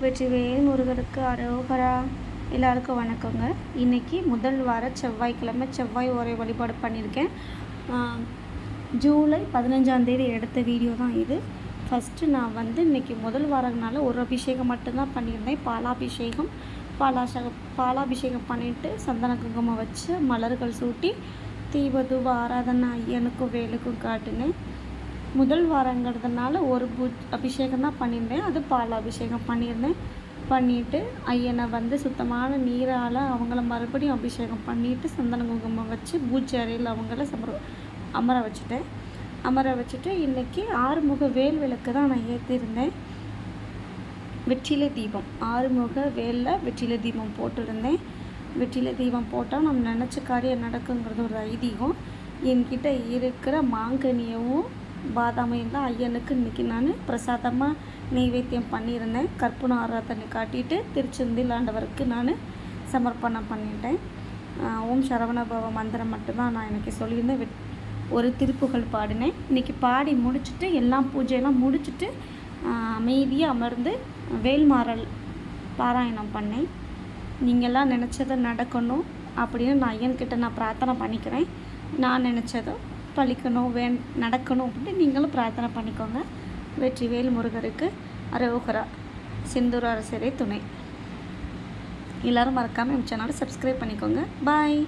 வெற்றிவேல் முருகருக்கு அரோகரா. எல்லாருக்கும் வணக்கங்க. இன்னைக்கு முதல் வார செவ்வாய்க்கிழமை செவ்வாய் உரை வழிபாடு பண்ணியிருக்கேன். ஜூலை பதினஞ்சாந்தேதி எடுத்த வீடியோ தான் இது. ஃபஸ்ட்டு நான் வந்து இன்னைக்கு முதல் வாரங்கனால ஒரு அபிஷேகம் மட்டும்தான் பண்ணியிருந்தேன். பாலாபிஷேகம் பாலாசகம் பாலாபிஷேகம் பண்ணிவிட்டு சந்தன குங்குமம் வச்சு மலர்கள் சூட்டி தீபதூப ஆராதனை ஐயனுக்கும் வேலுக்கும் காட்டுனேன். முதல் வாரங்கிறதுனால ஒரு பூ அபிஷேகம் தான் பண்ணியிருந்தேன். அது பால் அபிஷேகம் பண்ணியிருந்தேன். பண்ணிவிட்டு ஐயனை வந்து சுத்தமான நீரால் அவங்கள மறுபடியும் அபிஷேகம் பண்ணிவிட்டு சந்தன குங்குமம் வச்சு பூச்சி அறையில் அவங்கள சமர அமர வச்சுட்டேன். அமர வச்சுட்டு இன்றைக்கி ஆறுமுக வேல் விளக்கு தான் நான் ஏற்றிருந்தேன் வெற்றிலை தீபம். ஆறுமுக வேலில் வெற்றிலை தீபம் போட்டிருந்தேன். வெற்றிலை தீபம் போட்டால் நம்ம நினச்ச காரியம் நடக்குங்கிறது ஒரு ஐதீகம். என்கிட்ட இருக்கிற மாங்கனியவும் பாதாமையும் தான் ஐயனுக்கு இன்றைக்கி நான் பிரசாதமாக நெய்வேத்தியம் பண்ணியிருந்தேன். கற்பூர ஆராதனை காட்டிட்டு திருச்செந்தில் ஆண்டவருக்கு நான் சமர்ப்பணம் பண்ணிட்டேன். ஓம் சரவணபவ மந்திரம் மட்டும்தான் நான் எனக்கு சொல்லியிருந்தேன். ஒரு திருப்புகள் பாடினேன். இன்றைக்கி பாடி முடிச்சுட்டு எல்லாம் பூஜையெல்லாம் முடிச்சுட்டு அமைதியாக அமர்ந்து வேல்மாறல் பாராயணம் பண்ணேன். நீங்கள்லாம் நினச்சதை நடக்கணும் அப்படின்னு நான் ஐயன்கிட்ட நான் பிரார்த்தனை பண்ணிக்கிறேன். நான் நினச்சதும் பழிக்கணும் வே நடக்கணும் அப்படின்னு நீங்களும் பிரார்த்தனை பண்ணிக்கோங்க. வெற்றிவேல் முருகருக்கு அரோகரா சிந்தூர் அரசரே துணை. எல்லோரும் மறக்காமல் என் சேனலை சப்ஸ்கிரைப் பண்ணிக்கோங்க. பாய்